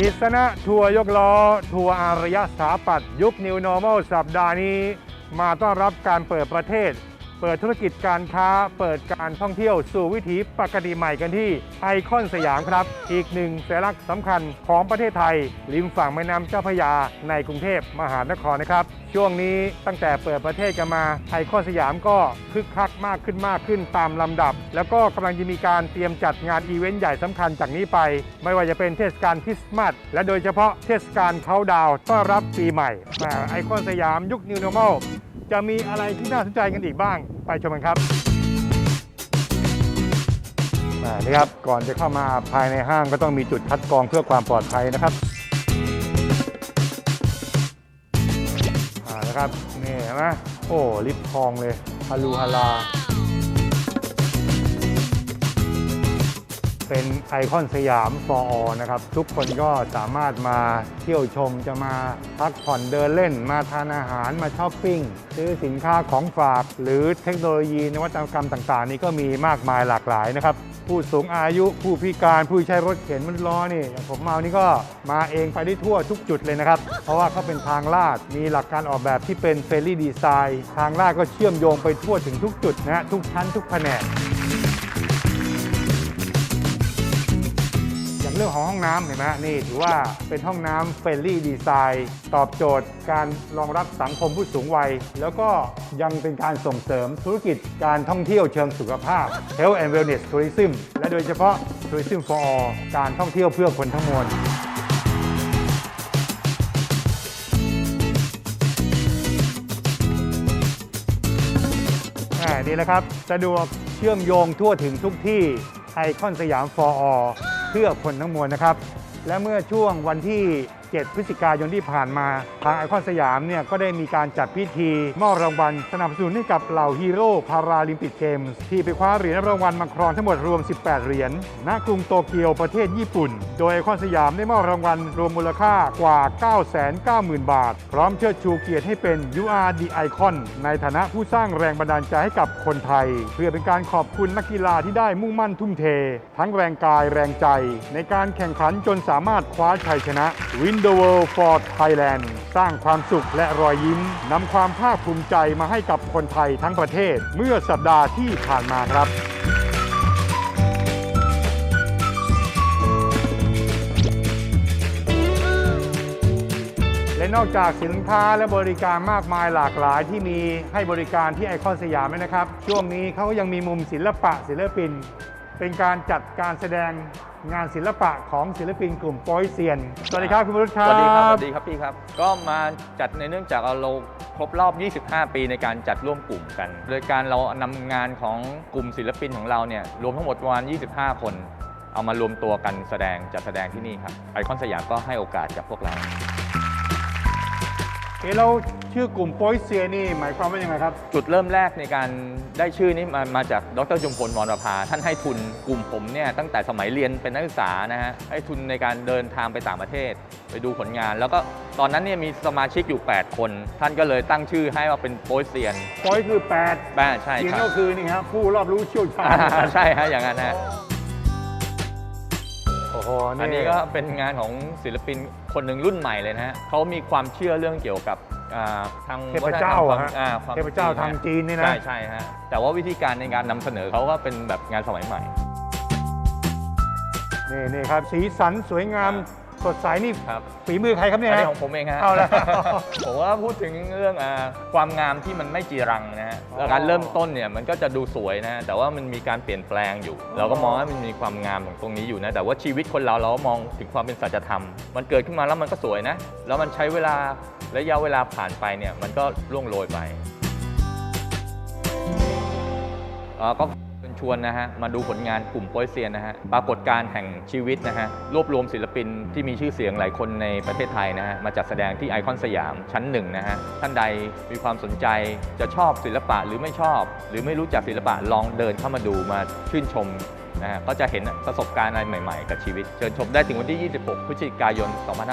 กิษณะทัวร์ยกล้อ ทัวร์อารยสถาปัตยุคนิว Normal สัปดาห์นี้ มาต้อนรับการเปิดประเทศ เปิดธุรกิจการค้า เปิดการท่องเที่ยวสู่วิถีปกติใหม่กันที่ไอคอนสยามครับ อีกหนึ่งสัญลักษณ์สำคัญของประเทศไทย ริมฝั่งแม่น้ำเจ้าพระยาในกรุงเทพมหานครนะครับ ช่วงนี้ตั้งแต่เปิดประเทศกันมาไอคอนสยามก็คึกคักมากขึ้นมากขึ้นตามลำดับ แล้วก็กำลังจะมีการเตรียมจัดงานอีเวนต์ใหญ่สำคัญจากนี้ไป ไม่ว่าจะเป็นเทศกาลคริสต์มาสและโดยเฉพาะเทศกาลเขาดาวต้อนรับปีใหม่ไอคอนสยามยุค New Normal จะมีอะไรที่น่าสนใจกันอีกบ้าง ไปชมกันครับนี่ครับ ก่อนจะเข้ามาภายในห้างก็ต้องมีจุดคัดกรองเพื่อความปลอดภัยนะครับอ่านะครับนี่เห็นไหมโอ้ลิฟทองเลยฮาลูฮาลา เป็นไอคอนสยามฟออนะครับ ทุกคนก็สามารถมาเที่ยวชมจะมาพักผ่อนเดินเล่น มาทานอาหารมาช้อปปิ้ง ซื้อสินค้าของฝาก หรือเทคโนโลยีนวัตกรรมต่างๆ นี่ก็มีมากมายหลากหลายนะครับ ผู้สูงอายุผู้พิการผู้ใช้รถเข็นมันล้อนี่อย่างผมมาวันนี้ก็มาเองไปได้ทั่วทุกจุดเลยนะครับ เพราะว่าเขาเป็นทางลาดมีหลักการออกแบบที่เป็นเฟรนลี่ดีไซน์ทางลาดก็เชื่อมโยงไปทั่วถึงทุกจุดนะฮะทุกชั้นทุกแผนก เรื่องของห้องน้ำเห็นไหมนี่ถือว่าเป็นห้องน้ำเฟรนลี่ดีไซน์ตอบโจทย์ การรองรับสังคมผู้สูงวัย แล้วก็ยังเป็นการส่งเสริมธุรกิจการท่องเที่ยวเชิงสุขภาพ Health and Wellness Tourism และโดยเฉพาะ Tourism for All การท่องเที่ยวเพื่อคนทั้งมวลนี่แหละครับ สะดวกเชื่อมโยงทั่วถึงทุกที่ไอคอนสยาม for all เพื่อคนทั้งมวลนะครับ และเมื่อช่วงวันที่ 7 พฤศจิกายนที่ผ่านมา ทางไอคอนสยามเนี่ยก็ได้มีการจัดพิธี มอบรางวัลสนับสนุนให้กับเหล่าฮีโร่พาราลิมปิกเกมส์ที่ไปคว้าเหรียญรางวัลมาครองทั้งหมดรวม 18 เหรียญณกรุงโตเกียวประเทศญี่ปุ่น โดยไอคอนสยามได้มอบรางวัลรวมมูลค่ากว่า 990,000 บาท พร้อมเชิดชูเกียรติให้เป็น UR the Icon ในฐานะผู้สร้างแรงบันดาลใจให้กับคนไทย เพื่อเป็นการขอบคุณนักกีฬาที่ได้มุ่งมั่นทุ่มเท ทั้งแรงกายแรงใจ ในการแข่งขันจนสามารถคว้าชัยชนะ Win the World for Thailand สร้างความสุขและรอยยิ้มนำความภาคภูมิใจมาให้กับคนไทยทั้งประเทศ เมื่อสัปดาห์ที่ผ่านมาครับและนอกจากสินค้าและบริการมากมายหลากหลายที่มีให้บริการที่ไอคอนสยามนะครับ ช่วงนี้เขาก็ยังมีมุมศิลปะศิลปิน เป็นการจัดการแสดงงานศิลปะของศิลปินกลุ่มโปอยเซียน สวัสดีครับคุณวรุษครับ สวัสดีครับ สวัสดีครับพี่ครับ ก็มาจัดในเนื่องจากเราครบรอบ 25 ปีในการจัดร่วมกลุ่มกัน โดยการเรานำงานของกลุ่มศิลปินของเราเนี่ยรวมทั้งหมดประมาณ 25 คน เอามารวมตัวกันแสดงจัดแสดงที่นี่ครับไอคอนสยามก็ให้โอกาสกับพวกเรา อ๊ะแล้วชื่อกลุ่มโปอยเซียนนี่หมายความว่ายังไงครับ จุดเริ่มแรกในการได้ชื่อนี้มามาจากดรจุมพลมรประภาท่านให้ทุนกลุ่มผมเนี่ยตั้งแต่สมัยเรียนเป็นนักศึกษานะฮะให้ทุนในการเดินทางไปต่างประเทศ ไปดูผลงาน แล้วก็ตอนนั้นเนี่ยมีสมาชิกอยู่ 8 คน ท่านก็เลยตั้งชื่อให้ว่าเป็นโปยเซียนโปอยคือแบ้ใช่8ยิงครับก็คือนี่ครับผู้รอบรู้เชี่ยวชาอ่าญใช่ฮะอย่างนั้นฮะโอ้โหอันนี้ก็เป็นงานของศิลปินคนหนึ่งรุ่นใหม่เลยนะฮะเขามีความเชื่อเรื่องเกี่ยวกับอ่าทางเทพเจ้าวัฒนธรรมอะฮะอ่าความเทพเจ้าทางจีนนี่นะใช่ใช่ฮะแต่ว่าวิธีการในการนำเสนอเขาก็เป็นแบบงานสมัยใหม่นี่นี่ครับสีสันสวยงาม สดใสนี่ครับ ฝีมือใครครับเนี่ยอันฮะนี้ของผมเองฮะเอาละ ผมว่าพูดถึงเรื่องอาความงามที่มันไม่จีรังนะฮะอ๋อแล้วการเริ่มต้นเนี่ยมันก็จะดูสวยนะแต่ว่ามันมีการเปลี่ยนแปลงอยู่ เราก็มองว่ามันมีความงามของตรงนี้อยู่นะ แต่ว่าชีวิตคนเราเราก็มองถึงความเป็นสัจธรรม มันเกิดขึ้นมาแล้วมันก็สวยนะ แล้วมันใช้เวลาระยะเวลาผ่านไปเนี่ยมันก็ล่วงโรยไปเอ่อก็เชิญ ชวนนะฮะมาดูผลงานกลุ่มโปยเซียนนะฮะปรากฏการณ์แห่งชีวิตนะฮะรวบรวมศิลปินที่มีชื่อเสียงหลายคนในประเทศไทยนะฮะมาจัดแสดงที่ไอคอนสยามชั้นหนึ่งนะฮะท่านใดมีความสนใจจะชอบศิลปะหรือไม่ชอบ หรือไม่รู้จักศิลปะลองเดินเข้ามาดูมาชื่นชมนะฮะก็จะเห็นประสบการณ์อะไรใหม่ ๆ กับชีวิต เชิญชมได้ถึงวันที่ 26 พฤศจิกายน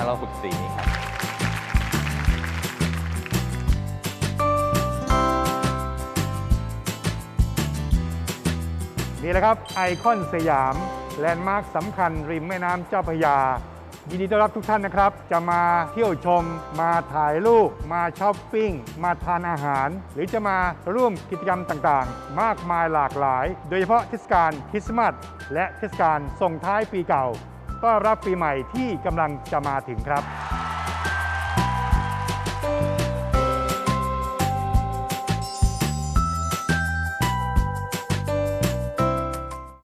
2564 นี้ครับ นี่แหละครับไอคอนสยามแลนด์มาร์คสำคัญริมแม่น้ำเจ้าพระยา ยินดีต้อนรับทุกท่านนะครับ จะมาเที่ยวชม มาถ่ายรูปมาช้อปปิ้ง มาทานอาหาร หรือจะมาร่วมกิจกรรมต่างๆ มากมายหลากหลาย โดยเฉพาะเทศกาลคริสต์มาสและเทศกาลส่งท้ายปีเก่าต้อนรับปีใหม่ที่กำลังจะมาถึงครับ